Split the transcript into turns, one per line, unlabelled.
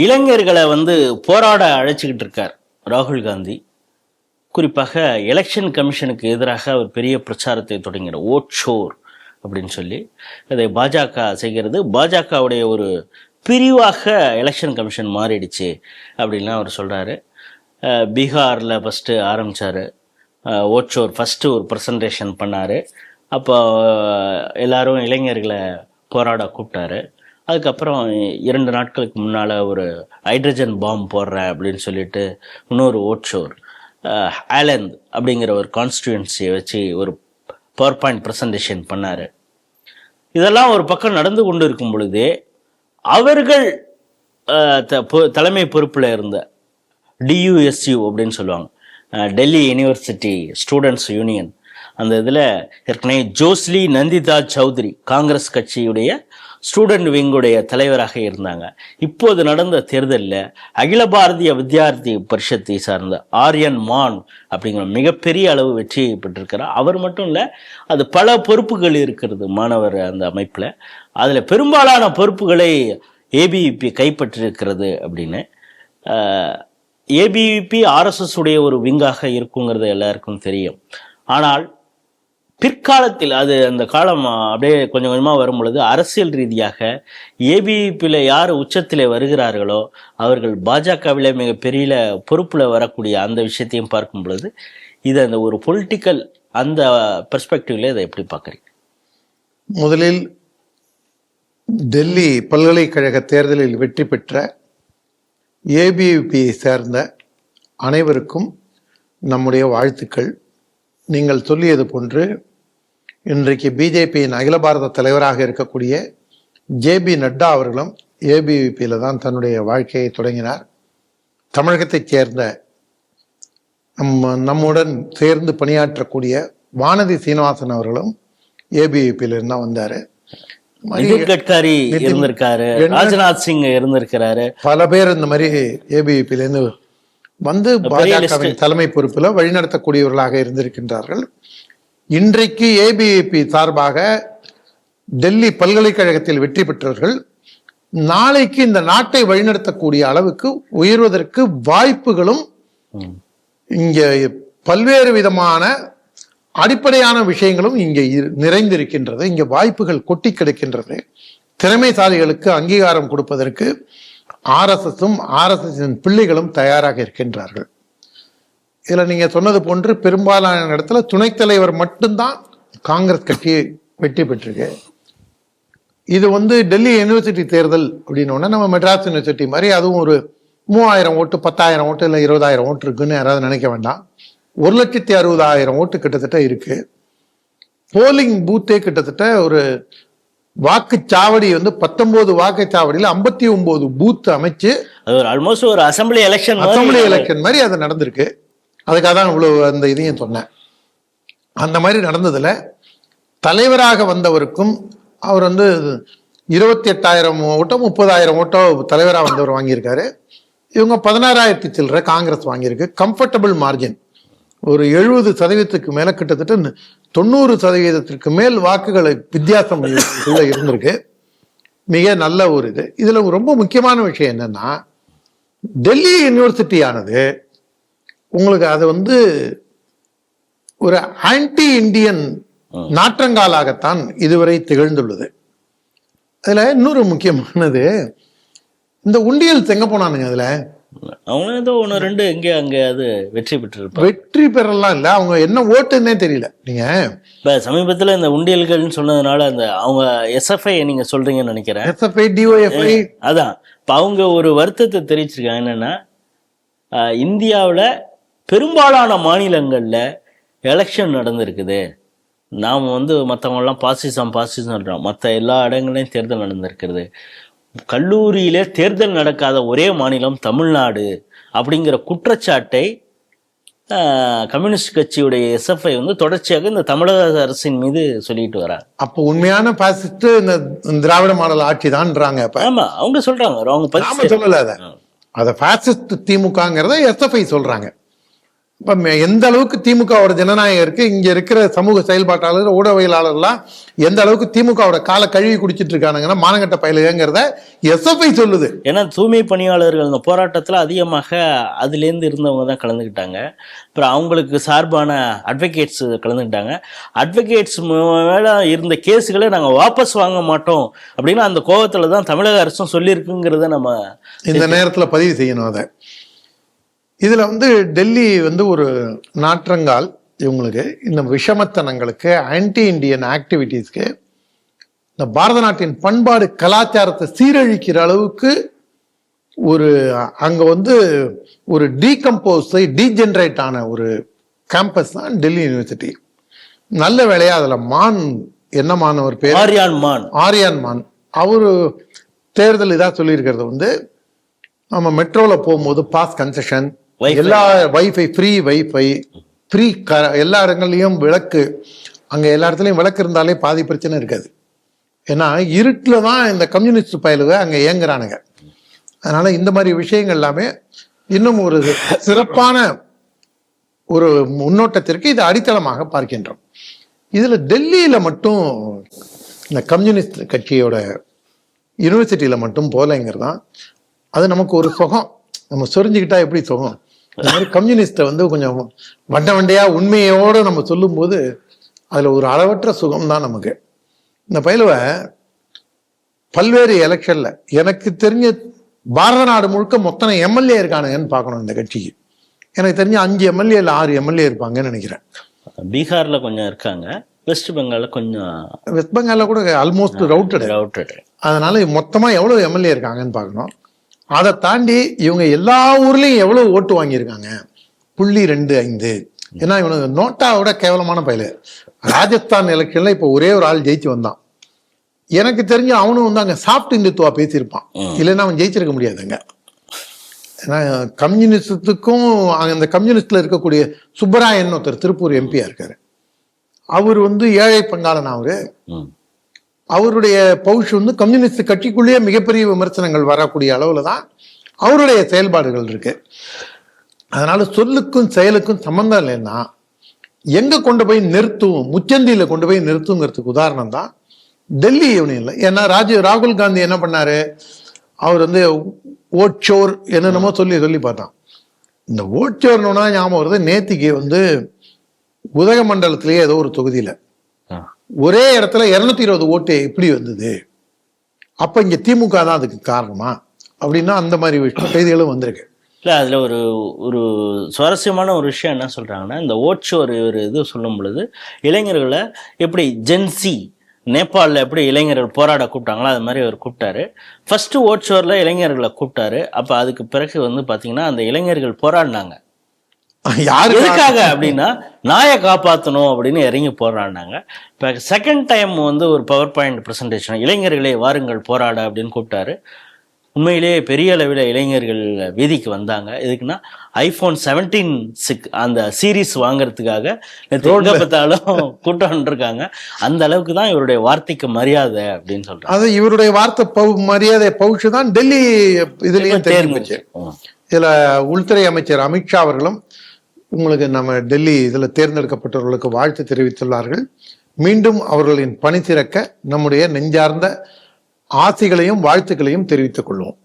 இளைஞர்களை வந்து போராட அழைச்சிக்கிட்டு இருக்கார் ராகுல் காந்தி. குறிப்பாக எலெக்ஷன் கமிஷனுக்கு எதிராக அவர் பெரிய பிரச்சாரத்தை தொடங்கினார். ஓட் ஷோர் அப்படின்னு சொல்லி அதை பாஜக செய்கிறது. பாஜகவுடைய ஒரு பிரிவாக எலெக்ஷன் கமிஷன் மாறிடுச்சு அப்படின்லாம் அவர் சொல்கிறாரு பீகாரில் ஃபஸ்ட்டு ஆரம்பித்தார் ஓட் ஷோர் ஃபஸ்ட்டு ஒரு ப்ரெசன்டேஷன் பண்ணார். அப்போ எல்லாரும் இளைஞர்களை போராட கூப்பிட்டாரு. அதுக்கப்புறம் இரண்டு நாட்களுக்கு முன்னால் ஒரு ஹைட்ரஜன் பாம் போடுறேன் அப்படின்னு சொல்லிட்டு இன்னொரு ஓட்ஷோர் ஆலந்த் அப்படிங்கிற ஒரு கான்ஸ்டியூன்சியை வச்சு ஒரு பவர் பாயிண்ட் ப்ரெசன்டேஷன் பண்ணார். இதெல்லாம் ஒரு பக்கம் நடந்து கொண்டு இருக்கும் பொழுதே அவர்கள் த- பொ- தலைமை பொறுப்பில் இருந்த டியூஎஸ்யூ அப்படின்னு சொல்லுவாங்க. டெல்லி யூனிவர்சிட்டி ஸ்டூடெண்ட்ஸ் யூனியன் அந்த இதில் ஏற்கனவே ஜோஸ்லி நந்திதா சௌத்ரி காங்கிரஸ் கட்சியுடைய ஸ்டூடெண்ட் விங்குடைய தலைவராக இருந்தாங்க. இப்போது நடந்த தேர்தலில் அகில பாரதிய வித்யார்த்தி பரிஷத்தை சார்ந்த ஆரியன் மான் அப்படிங்கிற மிகப்பெரிய அளவு வெற்றி பெற்றிருக்கிறார். அவர் மட்டும் இல்லை அது பல பொறுப்புகள் இருக்கிறது மாணவர் அந்த அமைப்பில். அதில் பெரும்பாலான பொறுப்புகளை ஏபிவிபி கைப்பற்றிருக்கிறது அப்படின்னு. ஏபிவிபி ஆர்எஸ்எஸ் உடைய ஒரு விங்காக இருக்குங்கிறது எல்லாருக்கும் தெரியும். ஆனால் பிற்காலத்தில் அது அந்த காலம் அப்படியே கொஞ்சம் கொஞ்சமாக வரும் பொழுது அரசியல் ரீதியாக ஏபிவிபியில் யார் உச்சத்தில் வருகிறார்களோ அவர்கள் பாஜகவில் மிகப்பெரிய பொறுப்பில் வரக்கூடிய அந்த விஷயத்தையும் பார்க்கும் பொழுது இது அந்த ஒரு பொலிட்டிக்கல் அந்த பெர்ஸ்பெக்டிவ்ல இதை எப்படி பார்க்குறீங்க?
முதலில் டெல்லி பல்கலைக்கழக தேர்தலில் வெற்றி பெற்ற ஏபிவிபியை சேர்ந்த அனைவருக்கும் நம்முடைய வாழ்த்துக்கள். நீங்கள் சொல்லியது போன்று இன்றைக்கு பிஜேபியின் அகில பாரத தலைவராக இருக்கக்கூடிய ஜேபி நட்டா அவர்களும் ஏபிவிபியில் தான் தன்னுடைய வாழ்க்கையை தொடங்கினார். தமிழகத்தைச் சேர்ந்த நம்ம நம்முடன் சேர்ந்து பணியாற்றக்கூடிய வானதி சீனிவாசன் அவர்களும் ஏபிவிபியிலிருந்து தான் வந்தார்.
நிதின் கட்காரி இருந்திருக்காரு ராஜ்நாத் சிங் இருந்திருக்கிறாரு.
பல பேர் இந்த மாதிரி ஏபிவிபியிலேருந்து வந்து பாஜகவின் தலைமை பொறுப்புல வழிநடத்தக்கூடியவர்களாக இருந்திருக்கின்றார்கள். இன்றைக்கு ஏபிவிபி சார்பாக டெல்லி பல்கலைக்கழகத்தில் வெற்றி பெற்றவர்கள் நாளைக்கு இந்த நாட்டை வழிநடத்தக்கூடிய அளவுக்கு உயர்வதற்கு வாய்ப்புகளும் இங்கே பல்வேறு விதமான அடிப்படையான விஷயங்களும் இங்கே இரு- நிறைந்திருக்கின்றது. இங்கே வாய்ப்புகள் கொட்டி கிடக்கின்றது. திறமைசாலிகளுக்கு அங்கீகாரம் கொடுப்பதற்கு ஆர்எஸ்எஸும் ஆர்எஸ்எஸின் பிள்ளைகளும் தயாராக இருக்கின்றார்கள். இதுல நீங்க சொன்னது போன்று பெரும்பாலான இடத்துல துணைத் தலைவர் மட்டும்தான் காங்கிரஸ் கட்சி வெற்றி பெற்றிருக்கு. இது வந்து டெல்லி யூனிவர்சிட்டி தேர்தல் அப்படின்னு உடனே நம்ம மெட்ராஸ் யூனிவர்சிட்டி மாதிரி அதுவும் ஒரு மூவாயிரம் ஓட்டு பத்தாயிரம் ஓட்டு இல்லை இருபதாயிரம் ஓட்டு இருக்குன்னு யாராவது நினைக்க வேண்டாம். ஒரு லட்சத்தி அறுபதாயிரம் ஓட்டு கிட்டத்தட்ட இருக்கு. போலிங் பூத்தே கிட்டத்தட்ட ஒரு வாக்குச்சாவடி வந்து பத்தொன்பது வாக்குச்சாவடியில் ஐம்பத்தி ஒன்பது பூத் அமைச்சு
ஆல்மோஸ்ட் ஒரு அசம்பிளி எலெக்ஷன்
அசம்பிளி எலெக்ஷன் மாதிரி அது நடந்திருக்கு. அதுக்காக தான் இவ்வளவு அந்த இதையும் சொன்னேன். அந்த மாதிரி நடந்ததுல தலைவராக வந்தவருக்கும் அவர் வந்து இருபத்தி எட்டாயிரம் ஓட்டோ முப்பதாயிரம் ஓட்டோ தலைவராக வந்தவர் வாங்கியிருக்காரு. இவங்க பதினாறாயிரத்தி சில்லற காங்கிரஸ் வாங்கியிருக்கு. Comfortable margin. ஒரு எழுபது சதவீதத்துக்கு மேல கிட்டத்தட்ட தொண்ணூறு சதவீதத்திற்கு மேல் வாக்குகளை வித்தியாசம் உள்ள இருந்திருக்கு. மிக நல்ல ஒரு இது. இதுல ரொம்ப முக்கியமான விஷயம் என்னன்னா டெல்லி யூனிவர்சிட்டியானது உங்களுக்கு அது வந்து ஒரு ஆன்டி இந்தியன் நாற்றங்காலாகத்தான் இதுவரை திகழ்ந்துள்ளது. அதுல இன்னொரு முக்கியமானது இந்த உண்டியல் எங்க போனானுங்க அதுல.
அவங்க ஏதோ ஒன்று ரெண்டு எங்கே அங்கே அது வெற்றி பெற்றிருப்பாங்க
வெற்றி பெறலாம் இல்ல அவங்க என்ன ஓட்டுன்னே தெரியல நீங்க.
இப்போ சமீபத்தில் இந்த உண்டியல்கள்னு சொன்னதுனால அந்த அவங்க எஸ்எஃப்ஐ நீங்கள் சொல்கிறீங்கன்னு நினைக்கிறேன்.
எஸ்எஃப்ஐ டிஓஎஃப்ஐ
அதான். இப்போ அவங்க ஒரு வருத்தத்தை தெரிவிச்சிருக்காங்க. என்னன்னா இந்தியாவுல பெரும்பாலான மாநிலங்கள்ல எலெக்ஷன் நடந்திருக்குது. நாம் வந்து மற்றவங்கெல்லாம் பாசிசம் பாசிசம் சொல்கிறோம் மற்ற எல்லா இடங்களையும் தேர்தல் நடந்திருக்கிறது. கல்லூரியிலே தேர்தல் நடக்காத ஒரே மாநிலம் தமிழ்நாடு அப்படிங்கிற குற்றச்சாட்டை கம்யூனிஸ்ட் கட்சியுடைய எஸ்எஃப்ஐ வந்து தொடர்ச்சியாக இந்த தமிழக அரசின் மீது சொல்லிட்டு வராங்க.
அப்போ உண்மையான பாசிஸ்ட் இந்த திராவிட மாடல் ஆட்சி தான்ன்றாங்க அப்ப.
ஆமா அவங்க சொல்றாங்க. அவங்க
சொல்லல அத. அத பாசிஸ்ட் திமுகங்கிறத எஸ்எஃப்ஐ சொல்றாங்க. இப்ப எந்த அளவுக்கு திமுகவோட ஜனநாயகம் இருக்கு இங்க இருக்கிற சமூக செயல்பாட்டாளர் ஊடகவியலாளர்லாம் எந்த அளவுக்கு திமுகவோட காலை கழுவி குடிச்சிட்டு இருக்கானுங்கன்னா மானங்கட்ட பயிலுங்கிறத எஸ்எஃப்ஐ சொல்லுது.
ஏன்னா தூய்மை பணியாளர்கள் இந்த போராட்டத்தில் அதிகமாக அதுலேருந்து இருந்தவங்க தான் கலந்துக்கிட்டாங்க அப்புறம் அவங்களுக்கு சார்பான அட்வொகேட்ஸ் கலந்துக்கிட்டாங்க அட்வொகேட்ஸ் மேலே இருந்த கேஸுகளை நாங்கள் வாபஸ் வாங்க மாட்டோம் அப்படின்னு அந்த கோவத்தில் தான் தமிழக அரசும் சொல்லியிருக்குங்கிறத நம்ம
இந்த நேரத்துல பதிவு செய்யணும் அதை. இதுல வந்து டெல்லி வந்து ஒரு நாற்றங்கால் இவங்களுக்கு இந்த விஷமத்தனங்களுக்கு ஆன்டி இண்டியன் ஆக்டிவிட்டீஸ்க்கு இந்த பாரத நாட்டின் பண்பாடு கலாச்சாரத்தை சீரழிக்கிற அளவுக்கு ஒரு அங்க வந்து ஒரு டீகம்போஸ் டீஜென்ரேட் ஆன ஒரு கேம்பஸ் தான் டெல்லி யூனிவர்சிட்டி நல்ல வேலையா அதுல மான் என்ன மாணவர் பேர்?
ஆரியான் மான்.
ஆரியான் மான். அவரு தேர்தல் இதா சொல்லியிருக்கிறது வந்து நம்ம மெட்ரோல போகும்போது பாஸ் கன்செஷன். எல்லா வைஃபை ஃப்ரீ வைஃபை ஃப்ரீ க எல்லா இடங்கள்லையும் விளக்கு. அங்கே எல்லா இடத்துலையும் விளக்கு இருந்தாலே பாதி பிரச்சனை இருக்காது. ஏன்னா இருட்டில் தான் இந்த கம்யூனிஸ்ட் பயலுக அங்கே இயங்குறானுங்க. அதனால் இந்த மாதிரி விஷயங்கள் எல்லாமே இன்னும் ஒரு சிறப்பான ஒரு முன்னோட்டத்திற்கு இது அடித்தளமாக பார்க்கின்றோம். இதில் டெல்லியில் மட்டும் இந்த கம்யூனிஸ்ட் கட்சியோட யூனிவர்சிட்டியில் மட்டும் போகலைங்கிறது தான் அது நமக்கு ஒரு சுகம். நம்ம சொரிஞ்சுக்கிட்டா எப்படி சுகம்? இந்த மாதிரி கம்யூனிஸ்ட்டை வந்து கொஞ்சம் வண்ட வண்டையா உண்மையோட நம்ம சொல்லும்போது அதுல ஒரு அளவற்ற சுகம் தான் நமக்கு. இந்த பயிலுவ பல்வேறு எலெக்ஷன்ல எனக்கு தெரிஞ்ச பாரத நாடு முழுக்க மொத்தம் எம்எல்ஏ இருக்கானுங்கன்னு பார்க்கணும் இந்த கட்சிக்கு. எனக்கு தெரிஞ்ச அஞ்சு எம்எல்ஏ இல்லை ஆறு எம்எல்ஏ இருப்பாங்கன்னு நினைக்கிறேன்.
பீகார்ல கொஞ்சம் இருக்காங்க. வெஸ்ட் பெங்கால்ல கொஞ்சம்
வெஸ்ட் பெங்கால்ல கூட ஆல்மோஸ்ட் ரவுட்டட்
ரவுட்டட்
அதனால மொத்தமா எவ்வளவு எம்எல்ஏ இருக்காங்கன்னு பார்க்கணும். அதை தாண்டி இவங்க எல்லா ஊர்லயும் எவ்வளவு ஓட்டு வாங்கியிருக்காங்க? புள்ளி ரெண்டு ஐந்து. ஏன்னா இவனுக்கு நோட்டாவோட கேவலமான பயலு. ராஜஸ்தான் எலெக்ஷன்ல இப்போ ஒரே ஒரு ஆள் ஜெயிச்சு வந்தான். எனக்கு தெரிஞ்சு அவனும் வந்து அங்க சாஃப்ட் இந்துத்துவா பேசியிருப்பான். இல்லைன்னா அவன் ஜெயிச்சிருக்க முடியாதுங்க. ஏன்னா கம்யூனிஸ்டுக்கும் அந்த கம்யூனிஸ்ட்ல இருக்கக்கூடிய சுப்பராயன் ஒருத்தர் திருப்பூர் எம்பியா இருக்காரு. அவர் வந்து ஏழை பங்காளன் அவரு? அவருடைய பவுஷ் வந்து கம்யூனிஸ்ட் கட்சிக்குள்ளேயே மிகப்பெரிய விமர்சனங்கள் வரக்கூடிய அளவில் தான் அவருடைய செயல்பாடுகள் இருக்கு. அதனால சொல்லுக்கும் செயலுக்கும் சம்மந்தம் இல்லைன்னா எங்க கொண்டு போய் நிறுத்தும் முச்சந்தியில கொண்டு போய் நிறுத்துங்கிறதுக்கு உதாரணம் தான் டெல்லி யூனியன்ல. ஏன்னா ராஜீவ் ராகுல் காந்தி என்ன பண்ணாரு? அவர் வந்து ஓட்சோர் என்னென்னமோ சொல்லி சொல்லி பார்த்தான். இந்த ஓட்சோர்னு ஞாபகம் வருது. நேத்திக்கு வந்து உதகமண்டலத்திலேயே ஏதோ ஒரு தொகுதியில. ஒரே இடத்துல இரநூத்தி இருபது ஓட்டு எப்படி வந்தது? அப்போ இங்கே திமுக தான் அதுக்கு காரணமா? அப்படின்னா அந்த மாதிரி விஷயம் செய்திகளும் வந்திருக்கு.
இல்லை அதில் ஒரு ஒரு சுவாரஸ்யமான ஒரு விஷயம் என்ன சொல்கிறாங்கன்னா இந்த ஓட்ஸ் ஒரு ஒரு இது சொல்லும் பொழுது இளைஞர்களை எப்படி ஜென்சி நேபாளில் எப்படி இளைஞர்கள் போராட கூப்பிட்டாங்களோ அது மாதிரி அவர் கூப்பிட்டாரு. ஃபஸ்ட்டு ஓட்ஸோரில் இளைஞர்களை கூப்பிட்டாரு. அப்போ அதுக்கு பிறகு வந்து பார்த்தீங்கன்னா அந்த இளைஞர்கள் போராடினாங்க.
யாரு
எதுக்காக அப்படின்னா நாயை காப்பாற்றணும் அப்படின்னு இறங்கி போராடினாங்க. இப்போ செகண்ட் டைம் வந்து ஒரு பவர் பாயிண்ட் ப்ரெசன்டேஷன் இளைஞர்களே வாருங்கள் போராட அப்படின்னு கூப்பிட்டாரு. உண்மையிலேயே பெரிய அளவில் இளைஞர்கள் வீதிக்கு வந்தாங்க. எதுக்குன்னா ஐஃபோன் செவன்டீன் சிக் அந்த சீரீஸ் வாங்குறதுக்காக எங்க பார்த்தாலும் கூட்டம் இருக்காங்க அந்த அளவுக்கு தான் இவருடைய வார்த்தைக்கு மரியாதை அப்படின்னு சொல்றாங்க.
அது இவருடைய வார்த்தை பவு மரியாதை பவுச்சு தான் டெல்லி இதுலயும்
ம்.
இதுல உள்துறை அமைச்சர் அமித்ஷா அவர்களும் உங்களுக்கு நம்ம டெல்லி இதில் தேர்ந்தெடுக்கப்பட்டவர்களுக்கு வாழ்த்து தெரிவித்துள்ளார்கள். மீண்டும் அவர்களின் பணி சிறக்க நம்முடைய நெஞ்சார்ந்த ஆசைகளையும் வாழ்த்துக்களையும் தெரிவித்துக் கொள்வோம்.